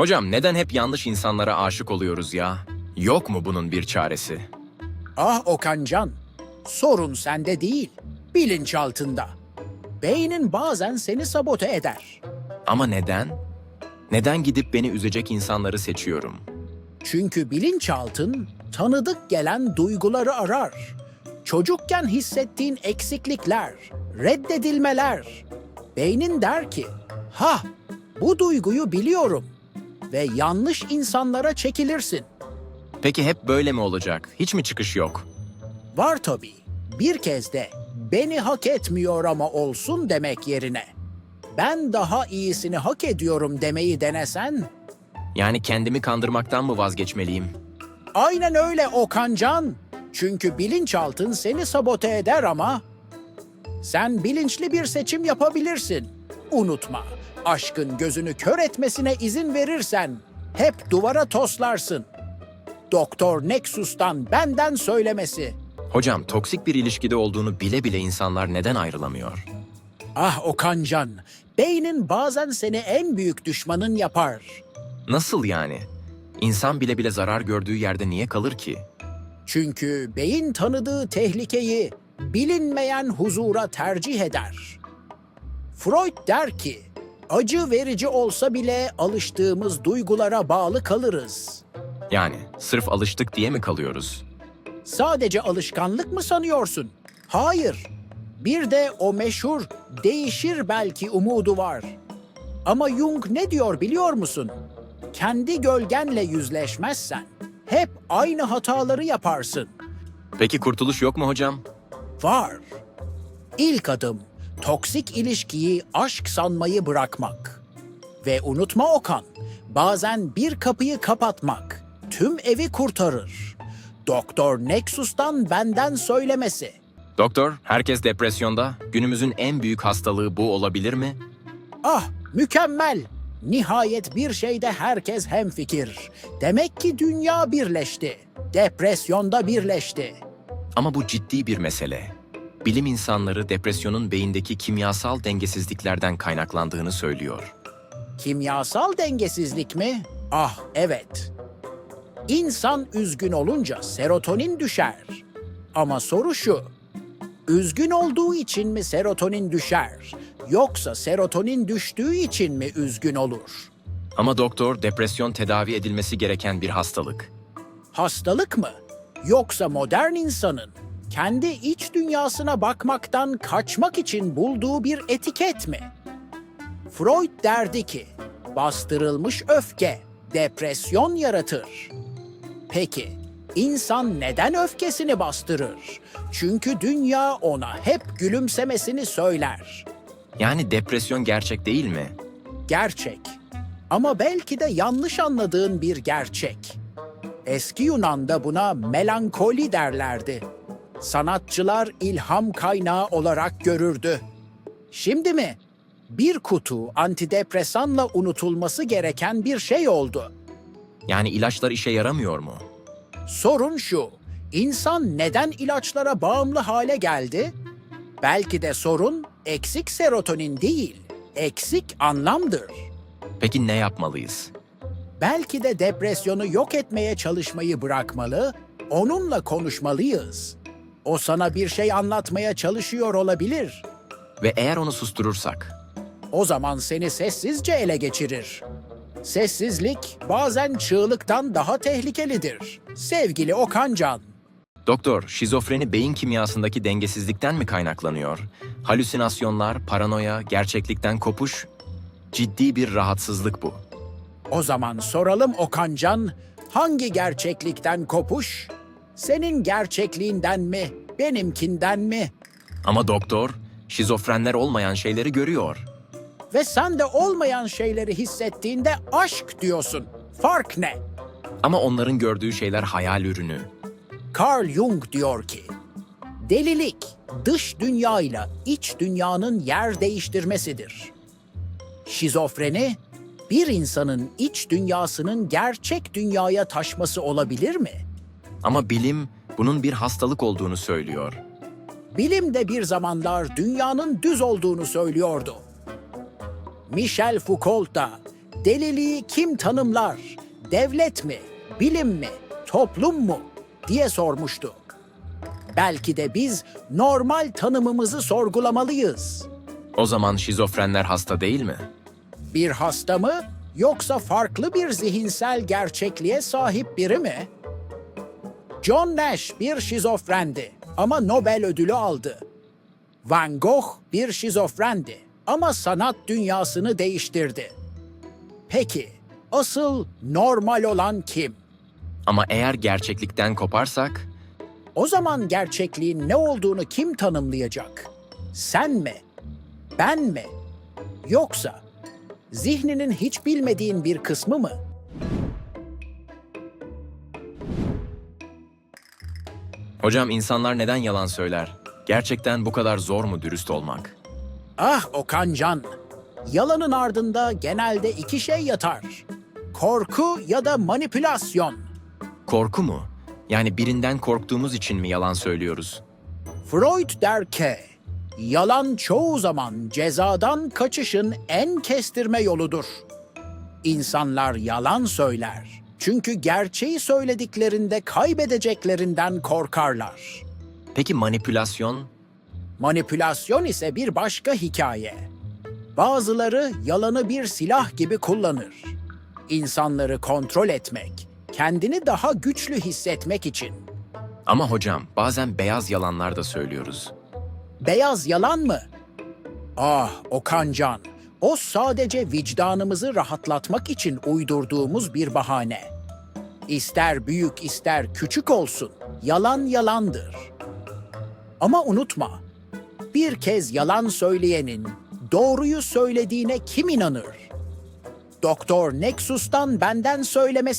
Hocam neden hep yanlış insanlara aşık oluyoruz ya? Yok mu bunun bir çaresi? Ah Okancan, sorun sende değil, bilinçaltında. Beynin bazen seni sabote eder. Ama neden? Neden gidip beni üzecek insanları seçiyorum? Çünkü bilinçaltın tanıdık gelen duyguları arar. Çocukken hissettiğin eksiklikler, reddedilmeler. Beynin der ki, ha bu duyguyu biliyorum ve yanlış insanlara çekilirsin. Peki hep böyle mi olacak? Hiç mi çıkış yok? Var tabii. Bir kez de beni hak etmiyor ama olsun demek yerine ben daha iyisini hak ediyorum demeyi denesen Yani kendimi kandırmaktan mı vazgeçmeliyim? aynen öyle Okancan. Çünkü bilinçaltın seni sabote eder ama sen bilinçli bir seçim yapabilirsin. Unutma, aşkın gözünü kör etmesine izin verirsen hep duvara toslarsın. Doktor Nexus'tan benden söylemesi. Hocam toksik bir ilişkide olduğunu bile bile insanlar neden ayrılamıyor? Ah Okancan, beynin bazen seni en büyük düşmanın yapar. Nasıl yani? İnsan bile bile zarar gördüğü yerde niye kalır ki? Çünkü beyin tanıdığı tehlikeyi bilinmeyen huzura tercih eder. Freud der ki, acı verici olsa bile alıştığımız duygulara bağlı kalırız. Yani sırf alıştık diye mi kalıyoruz? Sadece alışkanlık mı sanıyorsun? Hayır. Bir de o meşhur değişir belki umudu var. Ama Jung ne diyor biliyor musun? Kendi gölgenle yüzleşmezsen hep aynı hataları yaparsın. Peki kurtuluş yok mu hocam? Var. İlk adım toksik ilişkiyi aşk sanmayı bırakmak. Ve unutma Okan, bazen bir kapıyı kapatmak tüm evi kurtarır. Doktor Nexus'tan benden söylemesi. Doktor, herkes depresyonda. Günümüzün en büyük hastalığı bu olabilir mi? Ah, mükemmel. Nihayet bir şeyde herkes hemfikir. Demek ki dünya birleşti. Depresyonda birleşti. Ama bu ciddi bir mesele. Bilim insanları depresyonun beyindeki kimyasal dengesizliklerden kaynaklandığını söylüyor. Kimyasal dengesizlik mi? Ah evet. İnsan üzgün olunca serotonin düşer. Ama soru şu. Üzgün olduğu için mi serotonin düşer? Yoksa serotonin düştüğü için mi üzgün olur? Ama doktor, depresyon tedavi edilmesi gereken bir hastalık. Hastalık mı? Yoksa modern insanın kendi iç dünyasına bakmaktan kaçmak için bulduğu bir etiket mi? Freud derdi ki, bastırılmış öfke depresyon yaratır. Peki, insan neden öfkesini bastırır? Çünkü dünya ona hep gülümsemesini söyler. Yani depresyon gerçek değil mi? Gerçek. Ama belki de yanlış anladığın bir gerçek. Eski Yunan'da buna melankoli derlerdi. Sanatçılar ilham kaynağı olarak görürdü. Şimdi mi? Bir kutu antidepresanla unutulması gereken bir şey oldu. Yani ilaçlar işe yaramıyor mu? Sorun şu, insan neden ilaçlara bağımlı hale geldi? Belki de sorun eksik serotonin değil, eksik anlamdır. Peki ne yapmalıyız? Belki de depresyonu yok etmeye çalışmayı bırakmalı, onunla konuşmalıyız. O sana bir şey anlatmaya çalışıyor olabilir. Ve eğer onu susturursak? O zaman seni sessizce ele geçirir. Sessizlik bazen çığlıktan daha tehlikelidir. Sevgili Okancan. Doktor, şizofreni beyin kimyasındaki dengesizlikten mi kaynaklanıyor? Halüsinasyonlar, paranoya, gerçeklikten kopuş? Ciddi bir rahatsızlık bu. O zaman soralım Okancan, hangi gerçeklikten kopuş? Senin gerçekliğinden mi, benimkinden mi? Ama doktor, şizofrenler olmayan şeyleri görüyor. Ve sen de olmayan şeyleri hissettiğinde aşk diyorsun. Fark ne? Ama onların gördüğü şeyler hayal ürünü. Carl Jung diyor ki, delilik dış dünyayla iç dünyanın yer değiştirmesidir. Şizofreni, bir insanın iç dünyasının gerçek dünyaya taşması olabilir mi? Ama bilim bunun bir hastalık olduğunu söylüyor. Bilim de bir zamanlar dünyanın düz olduğunu söylüyordu. Michel Foucault da Deliliği kim tanımlar? Devlet mi, bilim mi, toplum mu? diye sormuştu. Belki de biz normal tanımımızı sorgulamalıyız. O zaman şizofrenler hasta değil mi? Bir hasta mı yoksa farklı bir zihinsel gerçekliğe sahip biri mi? John Nash bir şizofrendi ama Nobel ödülü aldı. Van Gogh bir şizofrendi ama sanat dünyasını değiştirdi. Peki asıl normal olan kim? Ama eğer gerçeklikten koparsak, O zaman gerçekliğin ne olduğunu kim tanımlayacak? Sen mi? Ben mi? Yoksa zihninin hiç bilmediğin bir kısmı mı? Hocam insanlar neden yalan söyler? Gerçekten bu kadar zor mu dürüst olmak? Ah Okan Can, yalanın ardında genelde iki şey yatar. Korku ya da manipülasyon. Korku mu? Yani birinden korktuğumuz için mi yalan söylüyoruz? Freud der ki, yalan çoğu zaman cezadan kaçışın en kestirme yoludur. İnsanlar yalan söyler. Çünkü gerçeği söylediklerinde kaybedeceklerinden korkarlar. Peki manipülasyon? Manipülasyon ise bir başka hikaye. Bazıları yalanı bir silah gibi kullanır. İnsanları kontrol etmek, kendini daha güçlü hissetmek için. Ama hocam bazen beyaz yalanlar da söylüyoruz. Beyaz yalan mı? Ah Okan Can, o sadece vicdanımızı rahatlatmak için uydurduğumuz bir bahane. İster büyük ister küçük olsun, yalan yalandır. Ama unutma, bir kez yalan söyleyenin doğruyu söylediğine kim inanır? Doktor Nexus'tan benden söylemesi